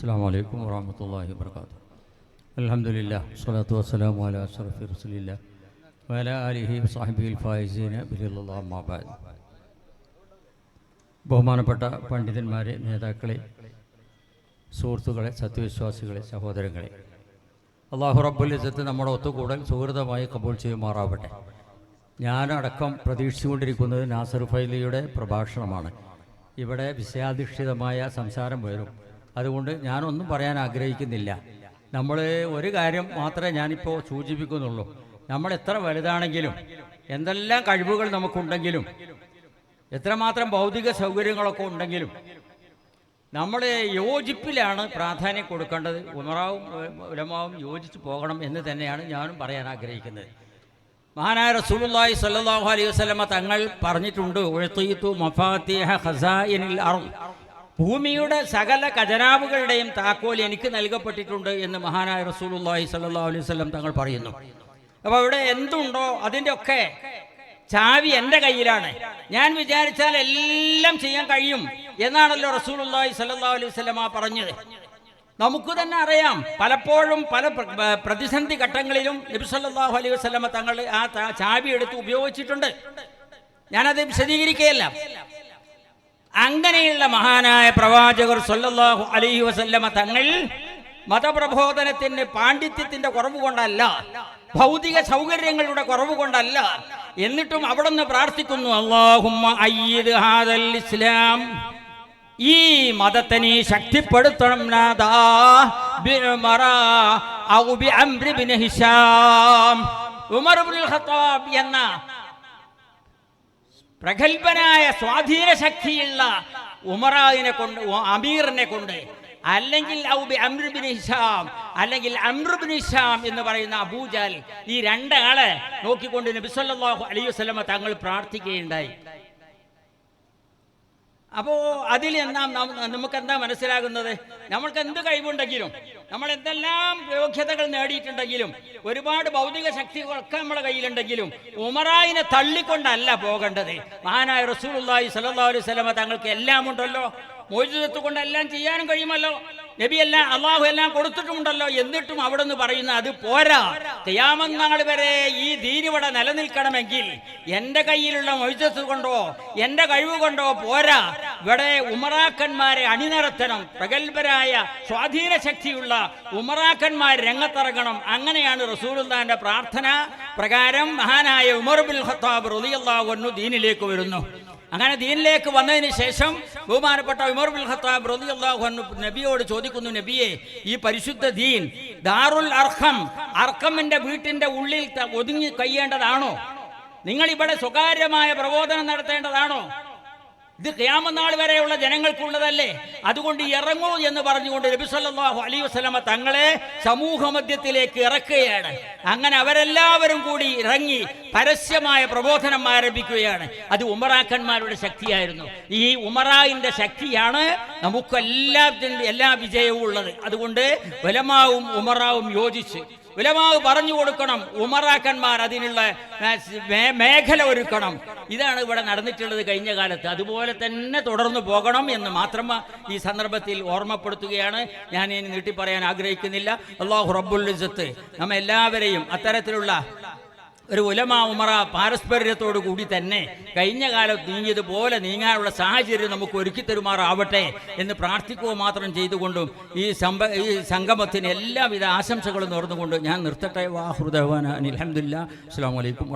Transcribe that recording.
അസ്സാം വലൈക്കും വാഹമത്തല്ലാഹി വർക്കാത്തു അലഹമില്ല സ്വലാത്തു വസ്സലാം അല അഷറഫി റസുലില്ല വല അലിഹി സാഹിബിൽ ഫായിസീന ബിഹില്ലാബാദ് ബഹുമാനപ്പെട്ട പണ്ഡിതന്മാരെ നേതാക്കളെ സുഹൃത്തുക്കളെ സത്യവിശ്വാസികളെ സഹോദരങ്ങളെ അള്ളാഹു റബ്ബുലിസത്ത് നമ്മുടെ ഒത്തുകൂടൽ സുഹൃതമായി കബൂൾ ചെയ്യുമാറാവട്ടെ. ഞാനടക്കം പ്രതീക്ഷിച്ചുകൊണ്ടിരിക്കുന്നത് നാസർ ഫൈലിയുടെ പ്രഭാഷണമാണ്. ഇവിടെ വിഷയാധിഷ്ഠിതമായ സംസാരം വരും. അതുകൊണ്ട് ഞാനൊന്നും പറയാൻ ആഗ്രഹിക്കുന്നില്ല. നമ്മൾ ഒരു കാര്യം മാത്രമേ ഞാനിപ്പോൾ സൂചിപ്പിക്കുന്നുള്ളൂ. നമ്മൾ എത്ര വലുതാണെങ്കിലും എന്തെല്ലാം കഴിവുകൾ നമുക്കുണ്ടെങ്കിലും എത്രമാത്രം ഭൗതിക സൗകര്യങ്ങളൊക്കെ ഉണ്ടെങ്കിലും നമ്മൾ യോജിപ്പിലാണ് പ്രാധാന്യം കൊടുക്കേണ്ടത്. ഉമറാവും ഉലമാവും യോജിച്ച് പോകണം എന്ന് തന്നെയാണ് ഞാനും പറയാൻ ആഗ്രഹിക്കുന്നത്. മഹാനായ റസൂലുള്ളാഹി സ്വല്ലല്ലാഹു അലൈഹി വസല്ലമ തങ്ങൾ പറഞ്ഞിട്ടുണ്ട് ഉഴത്തീത്തു മഫാത്തിഹ ഖസായിനിൽ ഭൂമിയുടെ സകല ഖജനാവുകളുടെയും താക്കോൽ എനിക്ക് നൽകപ്പെട്ടിട്ടുണ്ട് എന്ന് മഹാനായ റസൂലുള്ളാഹി സ്വല്ലല്ലാഹു അലൈഹി വസല്ലം തങ്ങൾ പറയുന്നു. അപ്പോൾ ഇവിടെ എന്തുണ്ടോ അതിന്റെ ഒക്കെ ചാവി എന്റെ കയ്യിലാണ്. ഞാൻ വിചാരിച്ചാൽ എല്ലാം ചെയ്യാൻ കഴിയും എന്നാണല്ലോ റസൂലുള്ളാഹി സ്വല്ലല്ലാഹു അലൈഹി വസല്ലം പറഞ്ഞത്. നമുക്ക് തന്നെ അറിയാം പലപ്പോഴും പല പ്രതിസന്ധി ഘട്ടങ്ങളിലും നബി സല്ലല്ലാഹു അലൈഹി വസല്ലമ തങ്ങൾ ആ ചാവി എടുത്ത് ഉപയോഗിച്ചിട്ടുണ്ട്. ഞാനത് വിശദീകരിക്കുകയല്ല. അങ്ങനെയുള്ള മഹാനായ പ്രവാചകർ സൊല്ലാഹു അലഹി വസല്ലമ തങ്ങൾ മതപ്രബോധനത്തിന് പാണ്ഡിത്യത്തിന്റെ കുറവ് കൊണ്ടല്ല ഭൗതിക സൗകര്യങ്ങളുടെ കുറവ് കൊണ്ടല്ല എന്നിട്ടും അവിടെ നിന്ന് പ്രാർത്ഥിക്കുന്നു ഹാദൽ ഇസ്ലാം. ഈ മതത്തെ നീ ശക്തിപ്പെടുത്തണം നാഥാ ബിഉമറ ഔ ബിഅംർ ബിൻ ഹിശാം ഉമർ ഇബ്നുൽ ഖത്താബ് എന്ന പ്രഗത്ഭനായ സ്വാധീന ശക്തിയുള്ള ഉമറാവിനെ കൊണ്ട് അമീറിനെ കൊണ്ട് അല്ലെങ്കിൽ ഔബി ഹിഷാം അല്ലെങ്കിൽ അമ്രുബിൻ ഹിഷാം എന്ന് പറയുന്ന അബൂജാൽ ഈ രണ്ടാളെ നോക്കിക്കൊണ്ട് നബി സല്ലല്ലാഹു അലൈഹി വസല്ലമ തങ്ങൾ പ്രാർത്ഥിക്കുകയുണ്ടായി. അപ്പോ അതിൽ എന്താ നമുക്ക് എന്താ മനസ്സിലാകുന്നത്? നമ്മൾക്ക് എന്ത് കഴിവുണ്ടെങ്കിലും നമ്മൾ എന്തെല്ലാം യോഗ്യതകൾ നേടിയിട്ടുണ്ടെങ്കിലും ഒരുപാട് ഭൗതിക ശക്തികളൊക്കെ നമ്മുടെ കയ്യിലുണ്ടെങ്കിലും ഉമറായിനെ തള്ളിക്കൊണ്ടല്ല പോകേണ്ടത്. മഹാനായ റസൂലുള്ളാഹി സ്വല്ലല്ലാഹു അലൈഹി വസല്ലമ തങ്ങൾക്ക് എല്ലാം ഉണ്ടല്ലോ മോചിതത്വ കൊണ്ട് എല്ലാം ചെയ്യാനും കഴിയുമല്ലോ. നബി എല്ലാം അള്ളാഹു എല്ലാം കൊടുത്തിട്ടുമുണ്ടല്ലോ. എന്നിട്ടും അവിടെ നിന്ന് പറയുന്ന അത് പോരാ. തെയ്യാമന്നാൾ വരെ ഈ ദീനിവിടെ നിലനിൽക്കണമെങ്കിൽ എന്റെ കയ്യിലുള്ള മൊയ്തത്ത് കൊണ്ടോ എന്റെ കഴിവ് കൊണ്ടോ പോരാ. ഇവിടെ ഉമറാക്കന്മാരെ അണിനിരത്തണം. പ്രഗത്ഭരായ സ്വാധീന ശക്തിയുള്ള ഉമറാക്കന്മാർ രംഗത്തിറങ്ങണം. അങ്ങനെയാണ് റസൂലുള്ളാന്റെ പ്രാർത്ഥന പ്രകാരം മഹാനായ ഉമർ ബിൻ ഖത്താബ് റളിയല്ലാഹു അൻഹു ദീനിലേക്ക് വരുന്നു. അങ്ങനെ ദീനിലേക്ക് വന്നതിന് ശേഷം ബഹുമാനപ്പെട്ട ഉമർ ബിൻ ഖത്താബ് റളിയല്ലാഹു അൻഹു നബിയോട് ചോദിക്കുന്നു നബിയെ ഈ പരിശുദ്ധ ദീൻ ദാറുൽ അർഹം അർഹമിന്റെ വീട്ടിന്റെ ഉള്ളിൽ ഒതുങ്ങി കഴിയേണ്ടതാണോ? നിങ്ങൾ ഇവിടെ സ്വകാര്യമായ പ്രബോധനം നടത്തേണ്ടതാണോ? ഇത് ക്യാമനാൾ വരെയുള്ള ജനങ്ങൾക്കുള്ളതല്ലേ? അതുകൊണ്ട് ഇറങ്ങൂ എന്ന് പറഞ്ഞുകൊണ്ട് നബി സല്ലല്ലാഹു അലൈഹി വസല്ലമ തങ്ങളെ സമൂഹ മധ്യത്തിലേക്ക് ഇറക്കുകയാണ്. അങ്ങനെ അവരെല്ലാവരും കൂടി ഇറങ്ങി പരസ്യമായ പ്രബോധനം ആരംഭിക്കുകയാണ്. അത് ഉമറാക്കന്മാരുടെ ശക്തിയായിരുന്നു. ഈ ഉമറായിന്റെ ശക്തിയാണ് നമുക്കെല്ലാത്തിന്റെ എല്ലാ വിജയവും ഉള്ളത്. അതുകൊണ്ട് വലമാവും ഉമറാവും യോജിച്ച് ഉലമാവ് പറഞ്ഞു കൊടുക്കണം ഉമറാക്കന്മാർ അതിനുള്ള മേഖല ഒരുക്കണം. ഇതാണ് ഇവിടെ നടന്നിട്ടുള്ളത് കഴിഞ്ഞ കാലത്ത്. അതുപോലെ തന്നെ തുടർന്നു പോകണം എന്ന് മാത്രം ഈ സന്ദർഭത്തിൽ ഓർമ്മപ്പെടുത്തുകയാണ്. ഞാൻ ഇനി നീട്ടി പറയാൻ ആഗ്രഹിക്കുന്നില്ല. അള്ളാഹു റബ്ബുൽ നമ്മ എല്ലാവരെയും അത്തരത്തിലുള്ള ഒരു ഉലമ ഉമറ പാരസ്പര്യത്തോടു കൂടി തന്നെ കഴിഞ്ഞ കാലത്ത് നീങ്ങിയതുപോലെ നീങ്ങാനുള്ള സാഹചര്യം നമുക്ക് ഒരുക്കി തരുമാറാവട്ടെ എന്ന് പ്രാർത്ഥിക്കുക മാത്രം ചെയ്തുകൊണ്ടും ഈ സംഭ ഈ സംഗമത്തിന് എല്ലാവിധ ആശംസകളും നേർന്നുകൊണ്ട് ഞാൻ നിർത്തട്ടെ. വാഹൃദവാന അനിൽഹമില്ല അസ്സാം വലൈക്കും